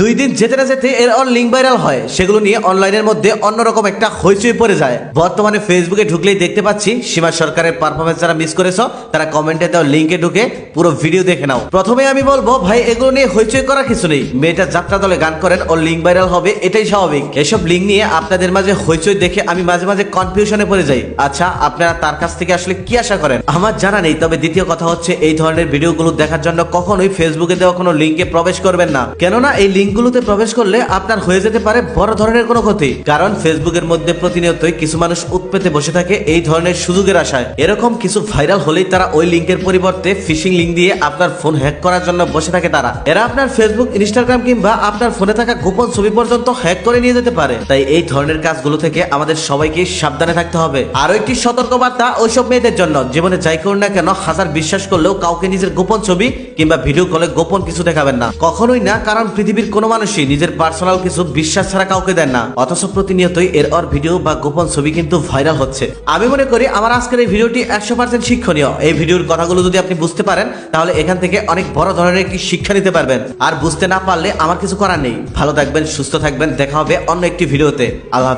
দুই দিন যেতে না যেতে এর অন লিঙ্ক ভাইরাল হয়। সেগুলো নিয়ে অনলাইনের মধ্যে অন্যরকম একটা হইচই পড়ে যায়। বর্তমানে ফেসবুকে ঢুকলেই দেখতে পাচ্ছি, সীমা সরকারের পারফরমেন্স যারা মিস করেছ, তারা কমেন্টে দেওয়া লিঙ্কে ঢুকে পুরো ভিডিও দেখে নাও। প্রথমে আমি বলব, ভাই, এগুলো নিয়ে হইচই করা কিছু নেই। মেয়েটা যাত্রা দলে গান করেন ও লিঙ্ক ভাইরাল হবে, এটাই স্বাভাবিক। এসব লিঙ্ক নিয়ে আপনাদের মাঝে হইচই দেখে আমি মাঝে মাঝে কনফিউশনে পড়ে যাই। আচ্ছা আপনারা তার কাছ থেকে আসলে কি আশা করেন? আমার জানা নেই, তবে দ্বিতীয় কথা হচ্ছে, এই ধরনের ভিডিওগুলো দেখার জন্য কখনোই ফেসবুকে দেওয়া কোনো লিঙ্কে প্রবেশ করবেন না। কেননা, এই লিঙ্কগুলোতে প্রবেশ করলে আপনার হয়ে যেতে পারে বড় ধরনের কোনো ক্ষতি। কারণ ফেসবুকের মধ্যে প্রতিনিয়তই কিছু মানুষ উৎপেতে বসে থাকে এই ধরনের সুযোগের আশায়। এরকম কিছু ভাইরাল হলেই তারা ওই লিঙ্কের পরিবর্তে ফিশিং লিঙ্ক দিয়ে আপনার ফোন হ্যাক করার জন্য বসে থাকে তারা। এরা আপনার ফেসবুক, ইনস্টাগ্রাম কিংবা আপনার ফোনে থাকা গোপন ছবি পর্যন্ত হ্যাক করে নিয়ে যেতে পারে। তাই এই ধরনের কাজগুলো থেকে আমাদের সবাইকে সাবধানে থাকতে হবে। আরও একটি সতর্কবার্তা ওইসব মেয়েদের জন্য। জীবনে যাই করুন না কেন, হাজার বিশ্বাস করলেও কাউকে নিজের গোপন ছবি কিংবা ভিডিও কলে গোপন কিছু দেখাবেন না। কখনোই না, কারণ পৃথিবীর কোনো মানুষই নিজের পার্সোনাল কিছু বিশ্বাস ছাড়া কাউকে দেন না, অথচ প্রতিনিয়তই এর অর ভিডিও বা গোপন ছবি কিন্তু ভাইরাল হচ্ছে। আমি মনে করি আমার আজকের এই ভিডিওটি একশো পার্সেন্ট শিক্ষণীয়। এই ভিডিওর কথাগুলো যদি আপনি বুঝতে পারেন, তাহলে এখান থেকে অনেক বড় ধরনের একটি শিক্ষা নিতে পারবেন। আর বুঝতে না পারলে আমার কিছু করার নেই। ভালো থাকবেন, সুস্থ থাকবেন। দেখা হবে অন্য একটি ভিডিওতে আল্লাহ